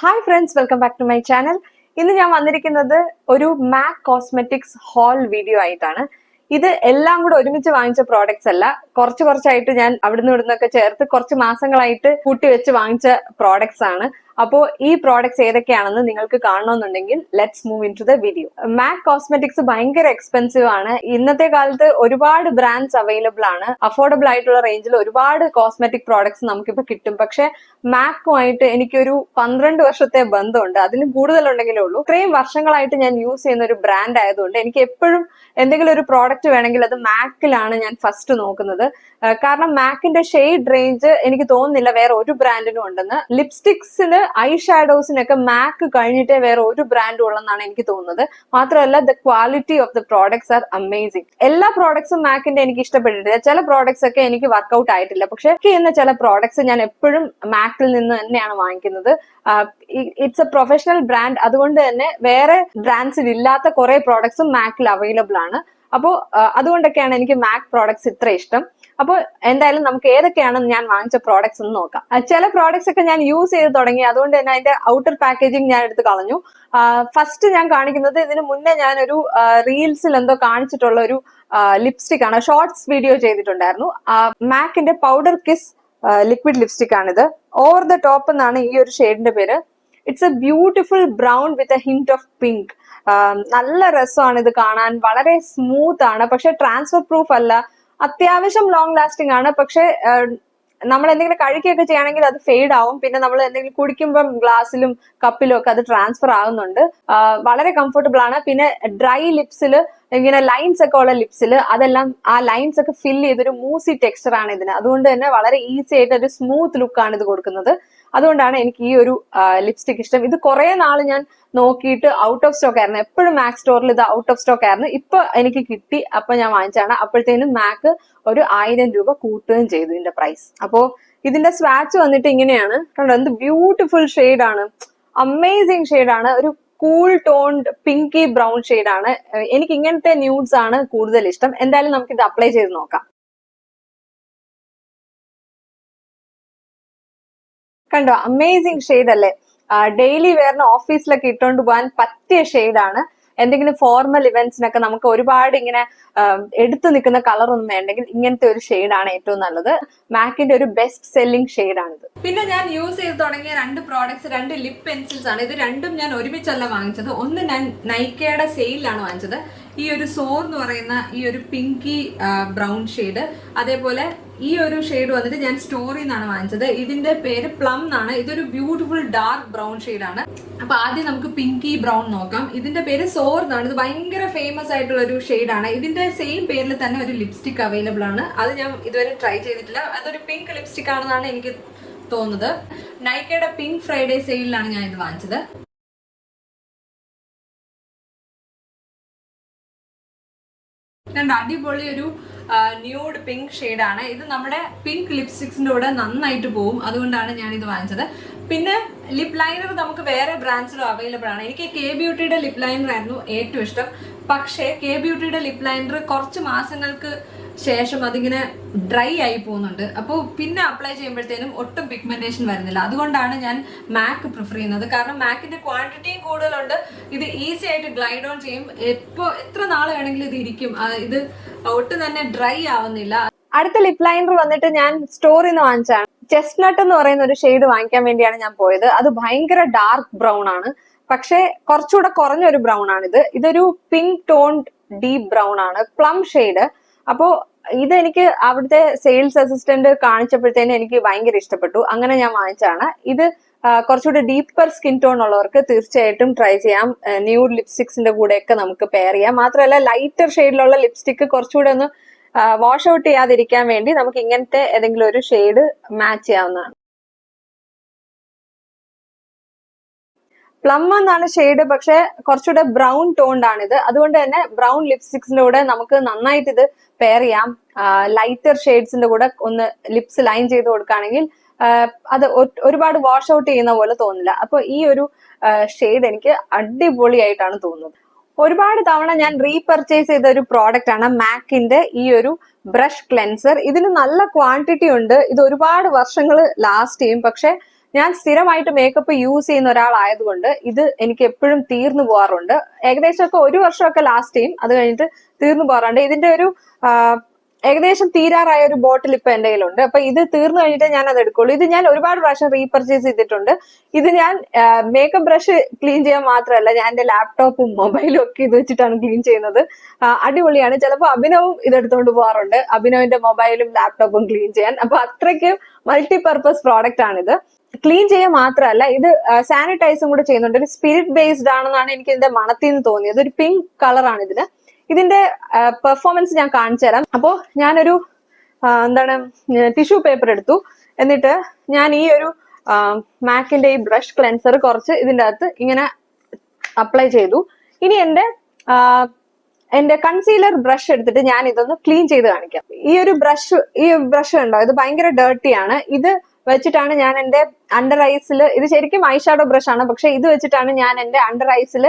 Hi friends welcome back to my channel ഇന്ന് ഞാൻ വന്നിരിക്കുന്നത് ഒരു മാക് കോസ്മെറ്റിക്സ് ഹോൾ വീഡിയോ ആയിട്ടാണ്. ഇത് എല്ലാം കൂടെ ഒരുമിച്ച് വാങ്ങിച്ച പ്രോഡക്ട്സ് അല്ല. കുറച്ച് കുറച്ചായിട്ട് ഞാൻ അവിടുന്ന് ഇവിടുന്നൊക്കെ ചേർത്ത് കുറച്ച് മാസങ്ങളായിട്ട് കൂട്ടി വെച്ച് വാങ്ങിച്ച പ്രോഡക്ട്സ് ആണ്. അപ്പോൾ ഈ പ്രോഡക്ട്സ് ഏതൊക്കെയാണെന്ന് നിങ്ങൾക്ക് കാണണമെന്നുണ്ടെങ്കിൽ let's move in to the video MAC cosmetics ഭയങ്കര എക്സ്പെൻസീവ് ആണ്. ഇന്നത്തെ കാലത്ത് ഒരുപാട് ബ്രാൻഡ്സ് അവൈലബിൾ ആണ്. അഫോർഡബിൾ ആയിട്ടുള്ള റേഞ്ചിൽ ഒരുപാട് കോസ്മെറ്റിക് പ്രോഡക്ട്സ് നമുക്കിപ്പോൾ കിട്ടും. പക്ഷെ മാക്കുമായിട്ട് എനിക്കൊരു പന്ത്രണ്ട് വർഷത്തെ ബന്ധമുണ്ട്. അതിലും കൂടുതലുണ്ടെങ്കിലേ ഉള്ളൂ. ഇത്രയും വർഷങ്ങളായിട്ട് ഞാൻ യൂസ് ചെയ്യുന്ന ഒരു ബ്രാൻഡ് ആയതുകൊണ്ട് എനിക്ക് എപ്പോഴും എന്തെങ്കിലും ഒരു പ്രോഡക്റ്റ് വേണമെങ്കിൽ അത് മാക്കിലാണ് ഞാൻ ഫസ്റ്റ് നോക്കുന്നത്. കാരണം മാക്കിന്റെ ഷെയ്ഡ് റേഞ്ച് എനിക്ക് തോന്നുന്നില്ല വേറെ ഒരു ബ്രാൻഡിനും ഉണ്ടെന്ന്. ലിപ്സ്റ്റിക്സിന് ഐ ഷാഡോസിനൊക്കെ മാക്ക് കഴിഞ്ഞിട്ടേ വേറെ ഒരു ബ്രാൻഡും ഉള്ളെന്നാണ് എനിക്ക് തോന്നുന്നത്. മാത്രമല്ല the quality of the products are amazing എല്ലാ പ്രോഡക്ട്സും മാക്കിന്റെ എനിക്ക് ഇഷ്ടപ്പെട്ടിട്ടില്ല. ചില പ്രോഡക്ട്സ് ഒക്കെ എനിക്ക് വർക്ക്ഔട്ട് ആയിട്ടില്ല. പക്ഷെ ചെയ്യുന്ന ചില പ്രോഡക്ട്സ് ഞാൻ എപ്പോഴും മാക്കിൽ നിന്ന് തന്നെയാണ് വാങ്ങിക്കുന്നത്. ഇറ്റ്സ് എ പ്രൊഫഷണൽ ബ്രാൻഡ് അതുകൊണ്ട് തന്നെ വേറെ ബ്രാൻഡ്സിൽ ഇല്ലാത്ത കുറെ പ്രോഡക്ട്സും മാക്കിൽ അവൈലബിൾ ആണ്. അപ്പോൾ അതുകൊണ്ടൊക്കെയാണ് എനിക്ക് മാക് പ്രോഡക്ട്സ് ഇത്ര ഇഷ്ടം. അപ്പോൾ എന്തായാലും നമുക്ക് ഏതൊക്കെയാണ് ഞാൻ വാങ്ങിച്ച പ്രോഡക്ട്സ് എന്ന് നോക്കാം. ചില പ്രോഡക്ട്സ് ഒക്കെ ഞാൻ യൂസ് ചെയ്ത് തുടങ്ങി. അതുകൊണ്ട് തന്നെ അതിന്റെ ഔട്ടർ പാക്കേജിങ് ഞാൻ എടുത്ത് കളഞ്ഞു. ഫസ്റ്റ് ഞാൻ കാണിക്കുന്നത് ഇതിന് മുന്നേ ഞാനൊരു റീൽസിൽ എന്തോ കാണിച്ചിട്ടുള്ള ഒരു ലിപ്സ്റ്റിക് ആണ്. ഷോർട്സ് വീഡിയോ ചെയ്തിട്ടുണ്ടായിരുന്നു. മാക്കിന്റെ പൗഡർ കിസ് ലിക്വിഡ് ലിപ്സ്റ്റിക് ആണിത്. ഓവർ ദ ടോപ്പ് എന്നാണ് ഈ ഒരു ഷെയ്ഡിന്റെ പേര്. It's a beautiful brown with a hint of pink നല്ല രസമാണ് ഇത് കാണാൻ. വളരെ സ്മൂത്ത് ആണ്. പക്ഷെ ട്രാൻസ്ഫർ പ്രൂഫ് അല്ല. അത്യാവശ്യം ലോങ് ലാസ്റ്റിംഗ് ആണ്. പക്ഷെ നമ്മൾ എന്തെങ്കിലും കഴിക്കുകയൊക്കെ ചെയ്യുകയാണെങ്കിൽ അത് ഫെയ്ഡ് ആവും. പിന്നെ നമ്മൾ എന്തെങ്കിലും കുടിക്കുമ്പം ഗ്ലാസ്സിലും കപ്പിലും ഒക്കെ അത് ട്രാൻസ്ഫർ ആകുന്നുണ്ട് വളരെ കംഫർട്ടബിൾ ആണ്. പിന്നെ ഡ്രൈ ലിപ്സിൽ ഇങ്ങനെ ലൈൻസ് ഒക്കെ ഉള്ള ലിപ്സിൽ അതെല്ലാം ആ ലൈൻസ് ഒക്കെ ഫില്ല് ചെയ്തൊരു മൂസി ടെക്സ്ചർ ആണ് ഇതിന്. അതുകൊണ്ട് തന്നെ വളരെ ഈസി ആയിട്ട് ഒരു സ്മൂത്ത് ലുക്കാണ് ഇത് കൊടുക്കുന്നത്. അതുകൊണ്ടാണ് എനിക്ക് ഈ ഒരു ലിപ്സ്റ്റിക് ഇഷ്ടം. ഇത് കുറെ നാൾ ഞാൻ നോക്കിയിട്ട് ഔട്ട് ഓഫ് സ്റ്റോക്ക് ആയിരുന്നു. എപ്പോഴും മാക് സ്റ്റോറിൽ ഇത് ഔട്ട് ഓഫ് സ്റ്റോക്ക് ആയിരുന്നു. ഇപ്പൊ എനിക്ക് കിട്ടി അപ്പൊ ഞാൻ വാങ്ങിച്ചാണ് അപ്പോഴത്തേനും മാക് ഒരു ആയിരം രൂപ കൂട്ടുകയും ചെയ്തു ഇതിന്റെ പ്രൈസ് അപ്പോ ഇതിന്റെ സ്വാച്ച് വന്നിട്ട് ഇങ്ങനെയാണ്. കണ്ടോ എന്ത് ബ്യൂട്ടിഫുൾ ആണ്. അമേസിങ് ആണ്. ഒരു കൂൾ ടോൺഡ് പിങ്കി ബ്രൗൺ ആണ്. എനിക്ക് ഇങ്ങനത്തെ ന്യൂഡ്സ് ആണ് കൂടുതൽ ഇഷ്ടം. എന്തായാലും നമുക്ക് ഇത് അപ്ലൈ ചെയ്ത് നോക്കാം. കണ്ടോ? അമേസിങ് ഷെയ്ഡ് അല്ലേ? ഡെയിലി വെയറിന് ഓഫീസിലൊക്കെ ഇട്ടുകൊണ്ട് പോകാൻ പറ്റിയ ഷെയ്ഡാണ് എന്തെങ്കിലും ഫോർമൽ ഇവന്റ്സിനൊക്കെ നമുക്ക് ഒരുപാട് ഇങ്ങനെ എടുത്തു നിൽക്കുന്ന കളർ ഒന്നും വേണ്ടെങ്കിൽ ഇങ്ങനത്തെ ഒരു ഷെയ്ഡാണ് ഏറ്റവും നല്ലത്. മാക്കിന്റെ ഒരു ബെസ്റ്റ് സെല്ലിംഗ് ഷെയ്ഡാണിത് പിന്നെ ഞാൻ യൂസ് ചെയ്ത് തുടങ്ങിയ രണ്ട് പ്രോഡക്ട്സ് രണ്ട് ലിപ് പെൻസിൽസ് ആണ്. ഇത് രണ്ടും ഞാൻ ഒരുമിച്ചല്ല വാങ്ങിച്ചത്. ഒന്ന് ഞാൻ നൈക്കയുടെ സെയിലാണ് വാങ്ങിച്ചത്. ഈ ഒരു സോർ എന്ന് പറയുന്ന ഈ ഒരു പിങ്കി ബ്രൗൺ ഷെയ്ഡ്. അതേപോലെ ഈ ഒരു ഷെയ്ഡ് വന്നിട്ട് ഞാൻ സ്റ്റോറിൽ നിന്നാണ് വാങ്ങിച്ചത്. ഇതിന്റെ പേര് പ്ലം എന്നാണ്. ഇതൊരു ബ്യൂട്ടിഫുൾ ഡാർക്ക് ബ്രൗൺ ആണ് അപ്പൊ ആദ്യം നമുക്ക് പിങ്കി ബ്രൗൺ നോക്കാം. ഇതിന്റെ പേര് സോർ എന്നാണ്. ഇത് ഭയങ്കര ഫേമസ് ആയിട്ടുള്ള ഒരു ആണ് ഇതിന്റെ സെയിം പേരിൽ തന്നെ ഒരു ലിപ്സ്റ്റിക് അവൈലബിൾ ആണ്. അത് ഞാൻ ഇതുവരെ ട്രൈ ചെയ്തിട്ടില്ല. അതൊരു പിങ്ക് ലിപ്സ്റ്റിക് ആണെന്നാണ് എനിക്ക് തോന്നുന്നത്. നൈക്കയുടെ പിങ്ക് ഫ്രൈഡേ സെയിലിലാണ് ഞാൻ ഇത് വാങ്ങിച്ചത്. രണ്ട് അടിപൊളി ഒരു ന്യൂഡ് പിങ്ക് ഷെയ്ഡാണ് ഇത് നമ്മുടെ പിങ്ക് ലിപ്സ്റ്റിക്സിന്റെ കൂടെ നന്നായിട്ട് പോവും. അതുകൊണ്ടാണ് ഞാൻ ഇത് വാങ്ങിച്ചത്. പിന്നെ ലിപ് ലൈനർ നമുക്ക് വേറെ ബ്രാൻഡ്സിലും അവൈലബിൾ ആണ്. എനിക്ക് കെ ബ്യൂട്ടിയുടെ ലിപ് ലൈനർ ആയിരുന്നു ഏറ്റവും ഇഷ്ടം. പക്ഷേ കെ ബ്യൂട്ടിയുടെ ലിപ് ലൈനർ കുറച്ച് മാസങ്ങൾക്ക് ശേഷം അതിങ്ങനെ ഡ്രൈ ആയി പോകുന്നുണ്ട്. അപ്പോൾ പിന്നെ അപ്ലൈ ചെയ്യുമ്പോഴത്തേനും ഒട്ടും പിഗ്മെന്റേഷൻ വരുന്നില്ല. അതുകൊണ്ടാണ് ഞാൻ മാക്ക് പ്രിഫർ ചെയ്യുന്നത്. കാരണം മാക്കിന്റെ ക്വാണ്ടിറ്റിയും കൂടുതലുണ്ട്. ഇത് ഈസി ആയിട്ട് ഗ്ലൈഡ് ഓൺ ചെയ്യും. എപ്പോ എത്ര നാൾ വേണമെങ്കിലും ഇത് ഇരിക്കും. ഇത് ഒട്ടും തന്നെ ഡ്രൈ ആവുന്നില്ല. അടുത്ത ലിപ് ലൈനർ വന്നിട്ട് ഞാൻ സ്റ്റോറിൽ നിന്ന് വാങ്ങിച്ചാണ് ചെസ്റ്റ്നട്ട് എന്ന് പറയുന്ന ഒരു ഷെയ്ഡ് വാങ്ങിക്കാൻ വേണ്ടിയാണ് ഞാൻ പോയത്. അത് ഭയങ്കര ഡാർക്ക് ബ്രൗൺ ആണ്. പക്ഷേ കുറച്ചുകൂടെ കുറഞ്ഞ ഒരു ബ്രൗൺ ആണ് ഇത് ഇതൊരു പിങ്ക് ടോൺഡ് ഡീപ് ബ്രൗൺ ആണ്. പ്ലം ഷെയ്ഡ് അപ്പോ ഇതെനിക്ക് അവിടുത്തെ സെയിൽസ് അസിസ്റ്റന്റ് കാണിച്ചപ്പോഴത്തേനും എനിക്ക് ഭയങ്കര ഇഷ്ടപ്പെട്ടു. അങ്ങനെ ഞാൻ വാങ്ങിച്ചാണ് ഇത് കുറച്ചുകൂടി ഡീപ്പർ സ്കിൻ ടോൺ ഉള്ളവർക്ക് തീർച്ചയായിട്ടും ട്രൈ ചെയ്യാം. ന്യൂ ലിപ്സ്റ്റിക്സിന്റെ കൂടെയൊക്കെ നമുക്ക് പെയർ ചെയ്യാം. മാത്രമല്ല ലൈറ്റർ ഷെയ്ഡിലുള്ള ലിപ്സ്റ്റിക് കുറച്ചുകൂടെ ഒന്ന് വാഷ് ഔട്ട് ചെയ്യാതിരിക്കാൻ വേണ്ടി നമുക്ക് ഇങ്ങനത്തെ ഏതെങ്കിലും ഒരു ഷെയ്ഡ് മാച്ച് ചെയ്യാവുന്നതാണ്. പ്ലം എന്നാണ് ഷെയ്ഡ് പക്ഷെ കുറച്ചുകൂടെ ബ്രൗൺ ടോൺഡ് ആണ് ഇത് അതുകൊണ്ട് തന്നെ ബ്രൗൺ ലിപ്സ്റ്റിക്സിന്റെ കൂടെ നമുക്ക് നന്നായിട്ട് ഇത് പെയർ ചെയ്യാം. ലൈറ്റർ ഷെയ്ഡ്സിന്റെ കൂടെ ഒന്ന് ലിപ്സ് ലൈൻ ചെയ്ത് കൊടുക്കുകയാണെങ്കിൽ അത് ഒരുപാട് വാഷ് ഔട്ട് ചെയ്യുന്ന പോലെ തോന്നില്ല. അപ്പൊ ഈ ഒരു ഷെയ്ഡ് എനിക്ക് അടിപൊളിയായിട്ടാണ് തോന്നുന്നത്. ഒരുപാട് തവണ ഞാൻ റീപർച്ചേസ് ചെയ്ത ഒരു പ്രോഡക്റ്റ് ആണ് മാക്കിന്റെ ഈ ഒരു ബ്രഷ് ക്ലെൻസർ. ഇതിന് നല്ല ക്വാണ്ടിറ്റി ഉണ്ട്. ഇത് ഒരുപാട് വർഷങ്ങൾ ലാസ്റ്റ് ചെയ്യും. പക്ഷെ ഞാൻ സ്ഥിരമായിട്ട് മേക്കപ്പ് യൂസ് ചെയ്യുന്ന ഒരാളായതുകൊണ്ട് ഇത് എനിക്ക് എപ്പോഴും തീർന്നു പോകാറുണ്ട്. ഏകദേശം ഒക്കെ ഒരു വർഷമൊക്കെ ലാസ്റ്റ് ചെയ്യും. അത് കഴിഞ്ഞിട്ട് തീർന്നു പോകാറുണ്ട്. ഇതിന്റെ ഒരു ഏകദേശം തീരാറായ ഒരു ബോട്ടിൽ ഇപ്പൊ എന്റെ കയ്യിലുണ്ട്. അപ്പൊ ഇത് തീർന്നു കഴിഞ്ഞിട്ട് ഞാൻ അത് എടുക്കുള്ളൂ. ഇത് ഞാൻ ഒരുപാട് പ്രാവശ്യം റീപർച്ചേസ് ചെയ്തിട്ടുണ്ട്. ഇത് ഞാൻ മേക്കപ്പ് ബ്രഷ് ക്ലീൻ ചെയ്യാൻ മാത്രമല്ല ഞാൻ എന്റെ ലാപ്ടോപ്പും മൊബൈലും ഒക്കെ ഇത് വെച്ചിട്ടാണ് ക്ലീൻ ചെയ്യുന്നത്. അടിപൊളിയാണ്. ചിലപ്പോൾ അഭിനവും ഇതെടുത്തുകൊണ്ട് പോകാറുണ്ട് അഭിനവിന്റെ മൊബൈലും ലാപ്ടോപ്പും ക്ലീൻ ചെയ്യാൻ. അപ്പൊ അത്രയ്ക്ക് മൾട്ടി പർപ്പസ് പ്രോഡക്റ്റ് ആണിത്. ക്ലീൻ ചെയ്യാൻ മാത്രമല്ല ഇത് സാനിറ്റൈസും കൂടെ ചെയ്യുന്നുണ്ട്. ഒരു സ്പിരിറ്റ് ബേസ്ഡ് ആണെന്നാണ് എനിക്ക് ഇതിന്റെ മണത്തിൽ നിന്ന് തോന്നിയത്. ഒരു പിങ്ക് കളറാണ് ഇതിന്. ഇതിന്റെ പെർഫോമൻസ് ഞാൻ കാണിച്ചു തരാം. അപ്പോ ഞാനൊരു എന്താണ് ടിഷ്യൂ പേപ്പർ എടുത്തു. എന്നിട്ട് ഞാൻ ഈ ഒരു മാക്കിന്റെ ഈ ബ്രഷ് ക്ലെൻസർ കുറച്ച് ഇതിന്റെ അകത്ത് ഇങ്ങനെ അപ്ലൈ ചെയ്തു. ഇനി എന്റെ എന്റെ കൺസീലർ ബ്രഷ് എടുത്തിട്ട് ഞാൻ ഇതൊന്ന് ക്ലീൻ ചെയ്ത് കാണിക്കാം. ഈ ഒരു ബ്രഷ് ഈ ബ്രഷ് ഉണ്ടോ ഇത് ഭയങ്കര ഡേർട്ടിയാണ് ഇത് വെച്ചിട്ടാണ് ഞാൻ എന്റെ അണ്ടർ ഐസിൽ ഇത് ശരിക്കും ഐഷാഡോ ബ്രഷ് ആണ്. പക്ഷെ ഇത് വെച്ചിട്ടാണ് ഞാൻ എന്റെ അണ്ടർ ഐസിൽ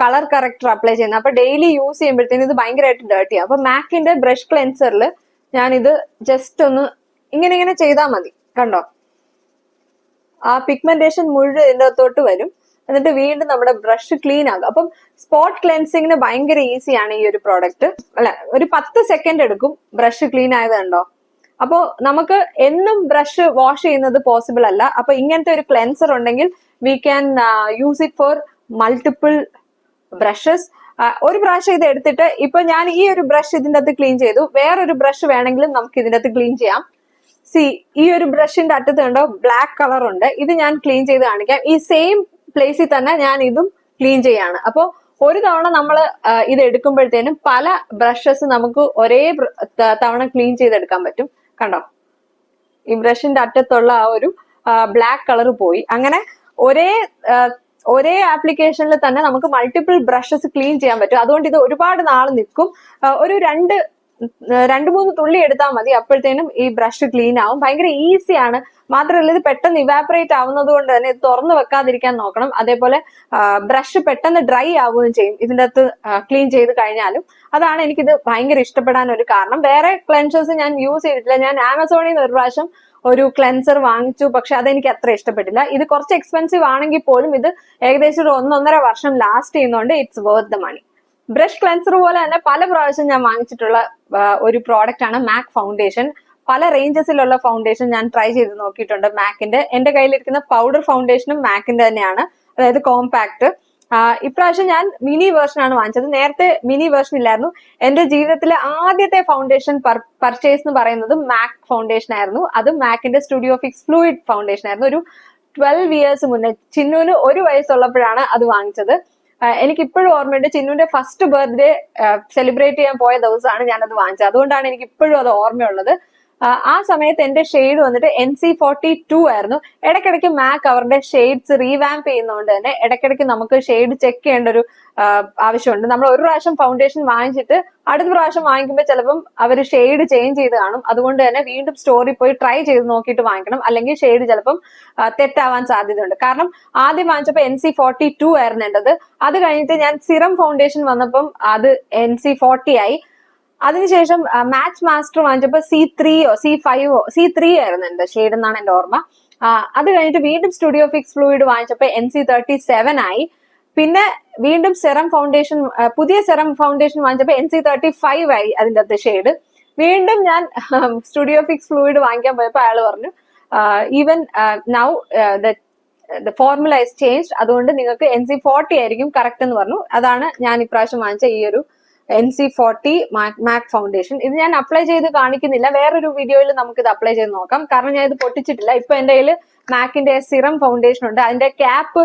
കളർ കറക്റ്റർ അപ്ലൈ ചെയ്യുന്നത്. അപ്പൊ ഡെയിലി യൂസ് ചെയ്യുമ്പോഴത്തേനും ഇത് ഭയങ്കരമായിട്ട് ഡേർട്ടി അപ്പൊ മാക്കിന്റെ ബ്രഷ് ക്ലെൻസറിൽ ഞാൻ ഇത് ജസ്റ്റ് ഒന്ന് ഇങ്ങനെ ഇങ്ങനെ ചെയ്താൽ മതി. കണ്ടോ? ആ പിഗ്മെന്റേഷൻ മുഴുവൻ ഇതിന്റെ അകത്തോട്ട് വരും. എന്നിട്ട് വീണ്ടും നമ്മുടെ ബ്രഷ് ക്ലീൻ ആകും. അപ്പം സ്പോട്ട് ക്ലെൻസിങ്ങിന് ഭയങ്കര ഈസിയാണ് ഈ ഒരു പ്രോഡക്റ്റ് അല്ല ഒരു പത്ത് സെക്കൻഡ് എടുക്കും ബ്രഷ് ക്ലീൻ ആയത് കണ്ടോ? അപ്പോ നമുക്ക് എന്നും ബ്രഷ് വാഷ് ചെയ്യുന്നത് പോസിബിൾ അല്ല. അപ്പൊ ഇങ്ങനത്തെ ഒരു ക്ലെൻസർ ഉണ്ടെങ്കിൽ we can use it for multiple brushes ഒരു ബ്രഷ് ഇത് എടുത്തിട്ട് ഇപ്പൊ ഞാൻ ഈ ഒരു ബ്രഷ് ഇതിന്റെ അകത്ത് ക്ലീൻ ചെയ്തു. വേറൊരു ബ്രഷ് വേണമെങ്കിലും നമുക്ക് ഇതിന്റെ അകത്ത് ക്ലീൻ ചെയ്യാം. സി ഈ ഒരു ബ്രഷിന്റെ അറ്റത്ത് കണ്ടോ ബ്ലാക്ക് കളർ ഉണ്ട്. ഇത് ഞാൻ ക്ലീൻ ചെയ്ത് കാണിക്കാം. ഈ സെയിം പ്ലേസിൽ തന്നെ ഞാൻ ഇതും ക്ലീൻ ചെയ്യാണ്. അപ്പോൾ ഒരു തവണ നമ്മൾ ഇത് എടുക്കുമ്പോഴത്തേനും പല ബ്രഷസ് നമുക്ക് ഒരേ തവണ ക്ലീൻ ചെയ്തെടുക്കാൻ പറ്റും. കണ്ടോ? ഈ ബ്രഷിന്റെ അറ്റത്തുള്ള ആ ഒരു ബ്ലാക്ക് കളർ പോയി. അങ്ങനെ ഒരേ ഒരേ ആപ്ലിക്കേഷനിൽ തന്നെ നമുക്ക് മൾട്ടിപ്പിൾ ബ്രഷസ് ക്ലീൻ ചെയ്യാൻ പറ്റും. അതുകൊണ്ട് ഇത് ഒരുപാട് നാൾ നിൽക്കും. ഒരു രണ്ട് രണ്ട് മൂന്ന് തുള്ളി എടുത്താൽ മതി അപ്പോഴത്തേനും ഈ ബ്രഷ് ക്ലീൻ ആവും. ഭയങ്കര ഈസിയാണ് മാത്രമല്ല ഇത് പെട്ടെന്ന് ഇവാപറേറ്റ് ആവുന്നത് കൊണ്ട് തന്നെ ഇത് തുറന്നു വെക്കാതിരിക്കാൻ നോക്കണം. അതേപോലെ ബ്രഷ് പെട്ടെന്ന് ഡ്രൈ ആവുകയും ചെയ്യും. ഇതിന്റെ അകത്ത് ക്ലീൻ ചെയ്ത് കഴിഞ്ഞാലും. അതാണ് എനിക്കിത് ഭയങ്കര ഇഷ്ടപ്പെടാൻ ഒരു കാരണം. വേറെ ക്ലെൻസേഴ്സ് ഞാൻ യൂസ് ചെയ്തിട്ടില്ല. ഞാൻ ആമസോണിൽ നിന്ന് ഒരു പ്രാവശ്യം ഒരു ക്ലെൻസർ വാങ്ങിച്ചു. പക്ഷെ അതെനിക്ക് അത്ര ഇഷ്ടപ്പെട്ടില്ല. ഇത് കുറച്ച് എക്സ്പെൻസീവ് ആണെങ്കിൽ പോലും ഇത് ഏകദേശം ഒരു ഒന്നൊന്നര വർഷം ലാസ്റ്റ് ചെയ്യുന്നതുകൊണ്ട് it's worth the money brush cleanser പോലെ തന്നെ പല പ്രാവശ്യം ഞാൻ വാങ്ങിച്ചിട്ടുള്ള ഒരു പ്രോഡക്റ്റ് ആണ് മാക് ഫൗണ്ടേഷൻ പല റേഞ്ചസിലുള്ള ഫൗണ്ടേഷൻ ഞാൻ ട്രൈ ചെയ്ത് നോക്കിയിട്ടുണ്ട് മാക്കിന്റെ എന്റെ കയ്യിലിരിക്കുന്ന പൗഡർ ഫൗണ്ടേഷനും മാക്കിന്റെ തന്നെയാണ്. അതായത് കോമ്പാക്ട് ഇപ്രാവശ്യം ഞാൻ മിനി വേർഷൻ ആണ് വാങ്ങിച്ചത്. നേരത്തെ മിനി വേർഷൻ ഇല്ലായിരുന്നു. എന്റെ ജീവിതത്തിലെ ആദ്യത്തെ ഫൗണ്ടേഷൻ പർച്ചേസ് എന്ന് പറയുന്നത് മാക് ഫൗണ്ടേഷൻ ആയിരുന്നു. അത് മാക്കിന്റെ സ്റ്റുഡിയോ ഫിക്സ് ഫ്ലൂയിഡ് ഫൗണ്ടേഷൻ ആയിരുന്നു. ഒരു ട്വൽവ് ഇയേഴ്സ് മുന്നേ ചിന്നുവിന് ഒരു വയസ്സുള്ളപ്പോഴാണ് അത് വാങ്ങിച്ചത്. എനിക്ക് ഇപ്പോഴും ഓർമ്മയുണ്ട് ചിന്നുവിന്റെ ഫസ്റ്റ് ബർത്ത്ഡേ സെലിബ്രേറ്റ് ചെയ്യാൻ പോയ ദിവസമാണ് അത് വാങ്ങിച്ചത്. അതുകൊണ്ടാണ് എനിക്ക് ഇപ്പോഴും അത് ഓർമ്മയുള്ളത്. ആ സമയത്ത് എന്റെ ഷെയ്ഡ് വന്നിട്ട് എൻ സി ഫോർട്ടി ടു ആയിരുന്നു. ഇടയ്ക്കിടയ്ക്ക് മാക് അവരുടെ ഷെയ്ഡ്സ് റീവാമ്പ് ചെയ്യുന്നതുകൊണ്ട് തന്നെ ഇടയ്ക്കിടയ്ക്ക് നമുക്ക് ഷെയ്ഡ് ചെക്ക് ചെയ്യേണ്ട ഒരു ആവശ്യമുണ്ട്. നമ്മൾ ഒരു പ്രാവശ്യം ഫൗണ്ടേഷൻ വാങ്ങിച്ചിട്ട് അടുത്ത പ്രാവശ്യം വാങ്ങിക്കുമ്പോൾ ചിലപ്പം അവർ ഷെയ്ഡ് ചേഞ്ച് ചെയ്ത് കാണും. അതുകൊണ്ട് തന്നെ വീണ്ടും സ്റ്റോറിൽ പോയി ട്രൈ ചെയ്ത് നോക്കിയിട്ട് വാങ്ങിക്കണം. അല്ലെങ്കിൽ ഷെയ്ഡ് ചിലപ്പം തെറ്റാവാൻ സാധ്യതയുണ്ട്. കാരണം ആദ്യം വാങ്ങിച്ചപ്പോൾ എൻ സി ഫോർട്ടി ടു ആയിരുന്നു എന്റെത്. അത് കഴിഞ്ഞിട്ട് ഞാൻ സിറം ഫൗണ്ടേഷൻ വന്നപ്പം അത് എൻ സി ഫോർട്ടി ആയി. അതിനുശേഷം മാച്ച് മാസ്റ്റർ വാങ്ങിച്ചപ്പോൾ സി ത്രീയോ സി ഫൈവോ സി ത്രീ ആയിരുന്നു എന്റെ ഷെയ്ഡ് എന്നാണ് എന്റെ ഓർമ്മ. അത് കഴിഞ്ഞിട്ട് വീണ്ടും സ്റ്റുഡിയോ ഫിക്സ് ഫ്ലൂയിഡ് വാങ്ങിച്ചപ്പോൾ എൻ സി തേർട്ടി സെവൻ ആയി. പിന്നെ വീണ്ടും സെറം ഫൗണ്ടേഷൻ പുതിയ സെറം ഫൗണ്ടേഷൻ വാങ്ങിച്ചപ്പോൾ എൻ സി തേർട്ടി ഫൈവ് ആയി അതിന്റെ അകത്ത് ഷെയ്ഡ് വീണ്ടും ഞാൻ സ്റ്റുഡിയോ ഫിക്സ് ഫ്ലൂയിഡ് വാങ്ങിക്കാൻ പോയപ്പോൾ അയാൾ പറഞ്ഞു even now the formula is change അതുകൊണ്ട് നിങ്ങൾക്ക് എൻ സി ഫോർട്ടി ആയിരിക്കും കറക്റ്റ് എന്ന് പറഞ്ഞു. അതാണ് ഞാൻ ഇപ്രാവശ്യം വാങ്ങിച്ച ഈ ഒരു N C forty MAC foundation ഇത് ഞാൻ അപ്ലൈ ചെയ്ത് കാണിക്കുന്നില്ല. വേറൊരു വീഡിയോയിൽ നമുക്ക് ഇത് അപ്ലൈ ചെയ്ത് നോക്കാം. കാരണം ഞാൻ ഇത് പൊട്ടിച്ചിട്ടില്ല. ഇപ്പൊ എന്റെ കയ്യിൽ മാക്കിന്റെ സിറം ഫൗണ്ടേഷൻ ഉണ്ട്. അതിന്റെ ക്യാപ്പ്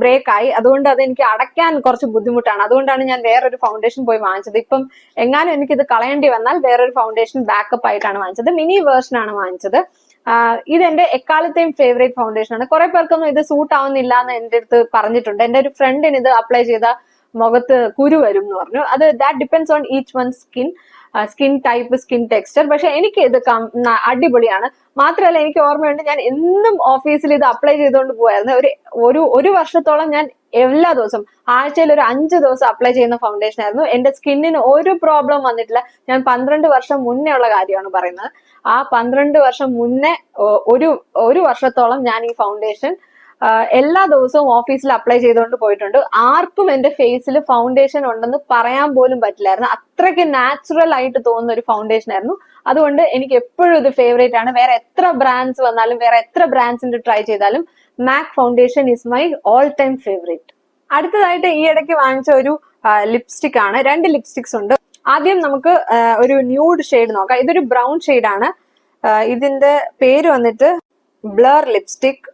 ബ്രേക്ക് ആയി. അതുകൊണ്ട് അത് എനിക്ക് അടയ്ക്കാൻ കുറച്ച് ബുദ്ധിമുട്ടാണ്. അതുകൊണ്ടാണ് ഞാൻ വേറൊരു ഫൗണ്ടേഷൻ പോയി വാങ്ങിച്ചത്. ഇപ്പം എങ്ങാനും എനിക്ക് ഇത് കളയേണ്ടി വന്നാൽ വേറൊരു ഫൗണ്ടേഷൻ ബാക്കപ്പ് ആയിട്ടാണ് വാങ്ങിച്ചത്. മിനി വേർഷൻ ആണ് വാങ്ങിച്ചത്. ഇതെന്റെ എക്കാലത്തെയും ഫേവറേറ്റ് ഫൗണ്ടേഷൻ ആണ്. കുറെ പേർക്കൊന്നും ഇത് സൂട്ട് ആവുന്നില്ല എന്ന് എന്റെ അടുത്ത് പറഞ്ഞിട്ടുണ്ട്. എന്റെ ഒരു ഫ്രണ്ടിന് ഇത് അപ്ലൈ ചെയ്ത മുഖത്ത് കുരു വരും എന്ന് പറഞ്ഞു. അത് that depends on each one skin skin type skin texture പക്ഷെ എനിക്ക് ഇത് അടിപൊളിയാണ്. മാത്രമല്ല എനിക്ക് ഓർമ്മയുണ്ട് ഞാൻ എന്നും ഓഫീസിൽ ഇത് അപ്ലൈ ചെയ്തുകൊണ്ട് പോയായിരുന്നു. ഒരു ഒരു ഒരു വർഷത്തോളം ഞാൻ എല്ലാ ദിവസവും ആഴ്ചയിൽ ഒരു അഞ്ച് ദിവസം അപ്ലൈ ചെയ്യുന്ന ഫൗണ്ടേഷൻ ആയിരുന്നു. എന്റെ സ്കിന്നിന് ഒരു പ്രോബ്ലം വന്നിട്ടില്ല. ഞാൻ പന്ത്രണ്ട് വർഷം മുന്നേ ഉള്ള കാര്യമാണ് പറയുന്നത്. ആ പന്ത്രണ്ട് വർഷം മുന്നേ ഒരു ഒരു വർഷത്തോളം ഞാൻ ഈ ഫൗണ്ടേഷൻ എല്ലാ ദിവസവും ഓഫീസിൽ അപ്ലൈ ചെയ്തുകൊണ്ട് പോയിട്ടുണ്ട്. ആർക്കും എന്റെ ഫേസിൽ ഫൗണ്ടേഷൻ ഉണ്ടെന്ന് പറയാൻ പോലും പറ്റില്ലായിരുന്നു. അത്രയ്ക്ക് നാച്ചുറൽ ആയിട്ട് തോന്നുന്ന ഒരു ഫൗണ്ടേഷൻ ആയിരുന്നു. അതുകൊണ്ട് എനിക്ക് എപ്പോഴും ഇത് ഫേവറേറ്റ് ആണ്. വേറെ എത്ര ബ്രാൻഡ്സ് വന്നാലും വേറെ എത്ര ബ്രാൻഡ്സിന്റെ ട്രൈ ചെയ്താലും MAC foundation is my all time favourite അടുത്തതായിട്ട് ഈ ഇടയ്ക്ക് വാങ്ങിച്ച ഒരു ലിപ്സ്റ്റിക് ആണ്. രണ്ട് ലിപ്സ്റ്റിക്സ് ഉണ്ട്. ആദ്യം നമുക്ക് ഒരു ന്യൂഡ് ഷെയ്ഡ് നോക്കാം. ഇതൊരു ബ്രൗൺ ആണ്. ഇതിന്റെ പേര് വന്നിട്ട് blur lipstick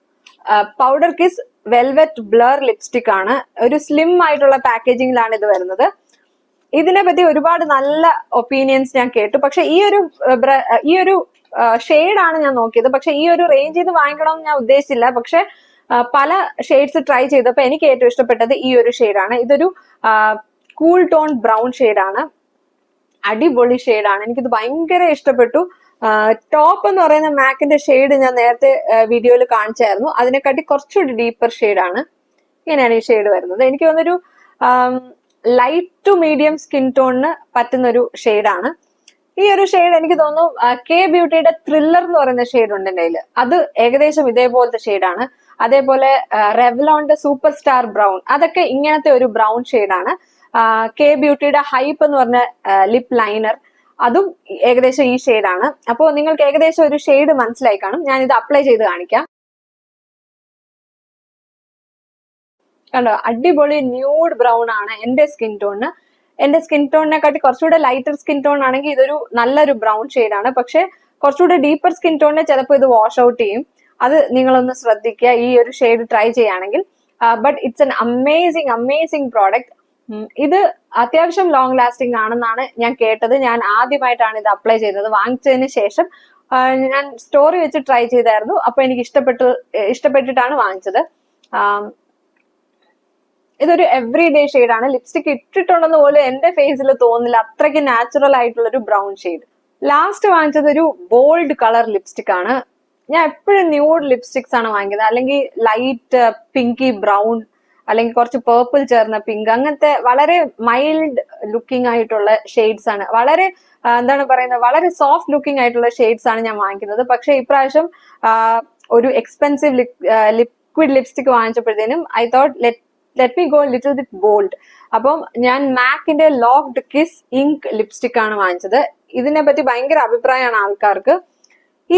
powder kiss velvet blur lipstick ആണ്. ഒരു സ്ലിം ആയിട്ടുള്ള പാക്കേജിങ്ങിലാണ് ഇത് വരുന്നത്. ഇതിനെ പറ്റി ഒരുപാട് നല്ല ഒപ്പീനിയൻസ് ഞാൻ കേട്ടു. പക്ഷെ ഈ ഒരു ഈ ഒരു ഷെയ്ഡാണ് ഞാൻ നോക്കിയത്. പക്ഷെ ഈ ഒരു റേഞ്ച് ഇത് വാങ്ങിക്കണം ഞാൻ ഉദ്ദേശിച്ചില്ല. പക്ഷെ പല ഷെയ്ഡ്സ് ട്രൈ ചെയ്തപ്പോൾ എനിക്ക് ഏറ്റവും ഇഷ്ടപ്പെട്ടത് ഈ ഒരു ഷെയ്ഡാണ് ഇതൊരു കൂൾ ടോൺ ബ്രൗൺ ഷെയ്ഡാണ് അടിപൊളി ഷെയ്ഡാണ് എനിക്കിത് ഭയങ്കര ഇഷ്ടപ്പെട്ടു. ടോപ്പ് എന്ന് പറയുന്ന മാക്കിന്റെ ഷെയ്ഡ് ഞാൻ നേരത്തെ വീഡിയോയിൽ കാണിച്ചായിരുന്നു. അതിനെക്കാട്ടി കുറച്ചുകൂടി ഡീപ്പർ ഷെയ്ഡാണ് ഇങ്ങനെയാണ് ഈ ഷെയ്ഡ് വരുന്നത്. എനിക്ക് തോന്നുന്നൊരു ലൈറ്റ് ടു മീഡിയം സ്കിൻ ടോണിന് പറ്റുന്ന ഒരു ഷെയ്ഡാണ് ഈ ഒരു ഷെയ്ഡ് എനിക്ക് തോന്നുന്നു കെ ബ്യൂട്ടിയുടെ ത്രില്ലർ എന്ന് പറയുന്ന ഷെയ്ഡ് ഉണ്ട് എന്റെ അത് ഏകദേശം ഇതേപോലത്തെ ഷെയ്ഡാണ് അതേപോലെ റെവലോണിന്റെ സൂപ്പർ സ്റ്റാർ ബ്രൗൺ അതൊക്കെ ഇങ്ങനത്തെ ഒരു ബ്രൗൺ ഷെയ്ഡാണ് കെ ബ്യൂട്ടിയുടെ ഹൈപ്പ് എന്ന് പറഞ്ഞ ലിപ് ലൈനർ അതും ഏകദേശം ഈ ഷെയ്ഡാണ്. അപ്പോൾ നിങ്ങൾക്ക് ഏകദേശം ഒരു ഷെയ്ഡ് മനസ്സിലായി കാണും. ഞാൻ ഇത് അപ്ലൈ ചെയ്ത് കാണിക്കാം. കണ്ടോ? അടിപൊളി ന്യൂഡ് ബ്രൗൺ ആണ് എന്റെ സ്കിൻ ടോണിന് എന്റെ സ്കിൻ ടോണിനെക്കാട്ടി കുറച്ചുകൂടെ ലൈറ്റർ സ്കിൻ ടോൺ ആണെങ്കിൽ ഇതൊരു നല്ലൊരു ബ്രൗൺ ആണ് പക്ഷെ കുറച്ചുകൂടെ ഡീപ്പർ സ്കിൻ ടോണിനെ ചിലപ്പോൾ ഇത് വാഷ് ഔട്ട് ചെയ്യും. അത് നിങ്ങളൊന്ന് ശ്രദ്ധിക്കുക. ഈ ഒരു ഷെയ്ഡ് ട്രൈ ചെയ്യുകയാണെങ്കിൽ. But it's an amazing amazing product. ഇത് അത്യാവശ്യം ലോങ് ലാസ്റ്റിംഗ് ആണെന്നാണ് ഞാൻ കേട്ടത്. ഞാൻ ആദ്യമായിട്ടാണ് ഇത് അപ്ലൈ ചെയ്തത്. വാങ്ങിച്ചതിന് ശേഷം ഞാൻ സ്റ്റോറി വെച്ച് ട്രൈ ചെയ്തായിരുന്നു. അപ്പൊ എനിക്ക് ഇഷ്ടപ്പെട്ടു ഇഷ്ടപ്പെട്ടിട്ടാണ് വാങ്ങിച്ചത്. ഇതൊരു എവറി ഡേ ആണ്. ലിപ്സ്റ്റിക് ഇട്ടിട്ടുണ്ടെന്ന് പോലും എന്റെ ഫേസിൽ തോന്നില്ല അത്രയ്ക്ക് നാച്ചുറൽ ആയിട്ടുള്ള ഒരു ബ്രൗൺ ഷെയ്ഡ് ലാസ്റ്റ് വാങ്ങിച്ചത് ഒരു ബോൾഡ് കളർ ലിപ്സ്റ്റിക് ആണ്. ഞാൻ എപ്പോഴും ന്യൂഡ് ലിപ്സ്റ്റിക്സ് ആണ് വാങ്ങിയത്. അല്ലെങ്കിൽ ലൈറ്റ് പിങ്കി ബ്രൗൺ അല്ലെങ്കിൽ കുറച്ച് പേർപ്പിൾ ചേർന്ന പിങ്ക് അങ്ങനത്തെ വളരെ മൈൽഡ് ലുക്കിംഗ് ആയിട്ടുള്ള ഷെയ്ഡ്സ് ആണ്. വളരെ എന്താണ് പറയുന്നത്? വളരെ സോഫ്റ്റ് ലുക്കിംഗ് ആയിട്ടുള്ള ഷെയ്ഡ്സ് ആണ് ഞാൻ വാങ്ങിക്കുന്നത്. പക്ഷെ ഇപ്രാവശ്യം ഒരു expensive liquid lipstick വാങ്ങിച്ചപ്പോഴത്തേനും I thought let let me go little bit bold അപ്പം ഞാൻ മാക്കിന്റെ ലോക്ഡ് കിസ് ഇങ്ക് ലിപ്സ്റ്റിക് ആണ് വാങ്ങിച്ചത്. ഇതിനെ പറ്റി ഭയങ്കര അഭിപ്രായമാണ് ആൾക്കാർക്ക്.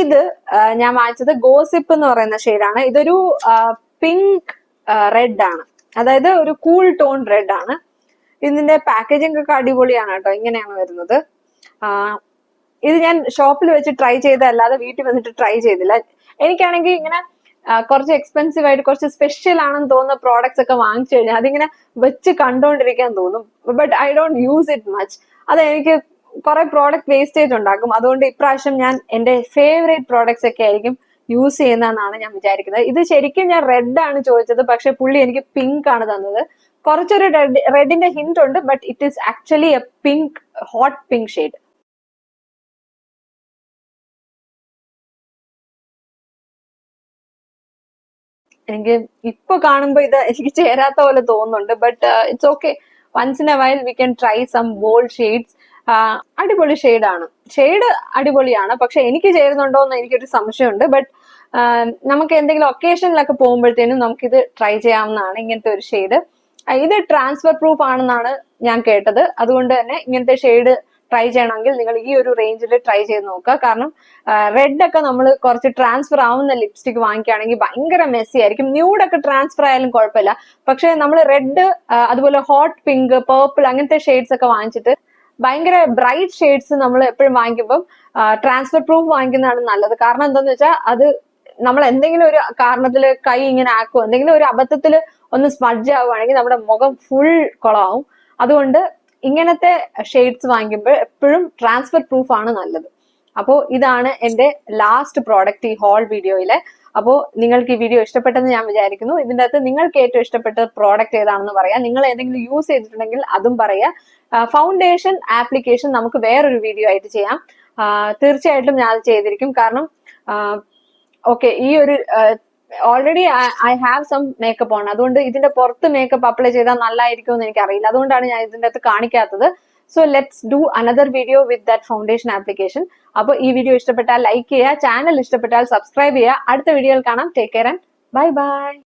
ഇത് ഞാൻ വാങ്ങിച്ചത് ഗോസിപ്പ് എന്ന് പറയുന്ന ഷെയ്ഡാണ് ഇതൊരു പിങ്ക് റെഡ് ആണ്. അതായത് ഒരു കൂൾ ടോൺ റെഡ് ആണ്. ഇതിന്റെ പാക്കേജിംഗ് ഒക്കെ അടിപൊളിയാണ് കേട്ടോ. ഇങ്ങനെയാണ് വരുന്നത്. ഇത് ഞാൻ ഷോപ്പിൽ വെച്ച് ട്രൈ ചെയ്തല്ലാതെ വീട്ടിൽ വന്നിട്ട് ട്രൈ ചെയ്തില്ല. എനിക്കാണെങ്കിൽ ഇങ്ങനെ കുറച്ച് എക്സ്പെൻസീവ് ആയിട്ട് കുറച്ച് സ്പെഷ്യൽ ആണെന്ന് തോന്നുന്ന പ്രോഡക്ട്സ് ഒക്കെ വാങ്ങിച്ചു കഴിഞ്ഞാൽ അതിങ്ങനെ വെച്ച് കണ്ടോണ്ടിരിക്കാൻ തോന്നും. But I don't use it much അത് എനിക്ക് കുറെ പ്രോഡക്റ്റ് വേസ്റ്റേജ് ഉണ്ടാക്കും. അതുകൊണ്ട് ഇപ്രാവശ്യം ഞാൻ എന്റെ ഫേവറേറ്റ് പ്രോഡക്ട്സ് ഒക്കെ ആയിരിക്കും യൂസ് ചെയ്യുന്നതെന്നാണ് ഞാൻ വിചാരിക്കുന്നത്. ഇത് ശരിക്കും ഞാൻ റെഡ് ആണ് ചോദിച്ചത്. പക്ഷെ പുള്ളി എനിക്ക് പിങ്ക് ആണ് തന്നത്. കുറച്ചൊരു റെഡിന്റെ ഹിന്റ് ഉണ്ട് but it is actually A pink hot pink shade എനിക്ക് ഇപ്പൊ കാണുമ്പോ ഇത് എനിക്ക് ചേരാത്ത പോലെ തോന്നുന്നുണ്ട് but it's okay once in A while we can try some bold shades അടിപൊളി ഷെയ്ഡാണ് ഷെയ്ഡ് അടിപൊളിയാണ്. പക്ഷെ എനിക്ക് ചേരുന്നുണ്ടോ എന്ന് എനിക്കൊരു സംശയമുണ്ട്. ബട്ട് നമുക്ക് എന്തെങ്കിലും ഒക്കേഷനിലൊക്കെ പോകുമ്പോഴത്തേനും നമുക്കിത് ട്രൈ ചെയ്യാവുന്നതാണ് ഇങ്ങനത്തെ ഒരു ഷെയ്ഡ്. ഇത് ട്രാൻസ്ഫർ പ്രൂഫ് ആണെന്നാണ് ഞാൻ കേട്ടത്. അതുകൊണ്ട് തന്നെ ഇങ്ങനത്തെ ഷെയ്ഡ് ട്രൈ ചെയ്യണമെങ്കിൽ നിങ്ങൾ ഈ ഒരു റേഞ്ചിൽ ട്രൈ ചെയ്ത് നോക്കുക. കാരണം റെഡ് ഒക്കെ നമ്മൾ കുറച്ച് ട്രാൻസ്ഫർ ആവുന്ന ലിപ്സ്റ്റിക് വാങ്ങിക്കുകയാണെങ്കിൽ ഭയങ്കര മെസ്സി ആയിരിക്കും. ന്യൂഡൊക്കെ ട്രാൻസ്ഫർ ആയാലും കുഴപ്പമില്ല. പക്ഷെ നമ്മൾ റെഡ് അതുപോലെ ഹോട്ട് പിങ്ക് പേർപ്പിൾ അങ്ങനത്തെ ഷെയ്ഡ്സ് ഒക്കെ വാങ്ങിച്ചിട്ട് ഭയങ്കര ബ്രൈറ്റ് ഷെയ്ഡ്സ് നമ്മൾ എപ്പോഴും വാങ്ങിക്കുമ്പോൾ ട്രാൻസ്ഫർ പ്രൂഫ് വാങ്ങിക്കുന്നതാണ് നല്ലത്. കാരണം എന്താന്ന് വെച്ചാൽ അത് നമ്മൾ എന്തെങ്കിലും ഒരു കാരണത്തിൽ കൈ ഇങ്ങനെ ആക്കുമോ എന്തെങ്കിലും ഒരു അബദ്ധത്തിൽ ഒന്ന് സ്മഡ്ജ് ആവുകയാണെങ്കിൽ നമ്മുടെ മുഖം ഫുൾ കുളമാവും അതുകൊണ്ട് ഇങ്ങനത്തെ ഷെയ്ഡ്സ് വാങ്ങിക്കുമ്പോൾ എപ്പോഴും ട്രാൻസ്ഫർ പ്രൂഫ് ആണ് നല്ലത്. അപ്പോൾ ഇതാണ് എന്റെ ലാസ്റ്റ് പ്രോഡക്റ്റ് ഈ ഹോൾ വീഡിയോയിലെ അപ്പോൾ നിങ്ങൾക്ക് ഈ വീഡിയോ ഇഷ്ടപ്പെട്ടെന്ന് ഞാൻ വിചാരിക്കുന്നു. ഇതിന്റെ അകത്ത് നിങ്ങൾക്ക് ഏറ്റവും ഇഷ്ടപ്പെട്ട പ്രോഡക്റ്റ് ഏതാണെന്ന് പറയാം. നിങ്ങൾ ഏതെങ്കിലും യൂസ് ചെയ്തിട്ടുണ്ടെങ്കിൽ അതും പറയാം ഫൗണ്ടേഷൻ ആപ്ലിക്കേഷൻ നമുക്ക് വേറൊരു വീഡിയോ ആയിട്ട് ചെയ്യാം. തീർച്ചയായിട്ടും ഞാൻ അത് ചെയ്തിരിക്കും. കാരണം ഓക്കെ ഈ ഒരു already I have some makeup on അതുകൊണ്ട് ഇതിന്റെ പുറത്ത് മേക്കപ്പ് അപ്ലൈ ചെയ്താൽ നല്ലതായിരിക്കും എന്ന് എനിക്ക് അറിയില്ല അതുകൊണ്ടാണ് ഞാൻ ഇതിന്റെ അകത്ത് കാണിക്കാത്തത്. So let's do another video with that foundation application അപ്പോൾ ഈ വീഡിയോ ഇഷ്ടപ്പെട്ടാൽ ലൈക്ക് ചെയ്യുക ചാനൽ ഇഷ്ടപ്പെട്ടാൽ സബ്സ്ക്രൈബ് ചെയ്യുക. അടുത്ത വീഡിയോയിൽ കാണാം. Take care and bye bye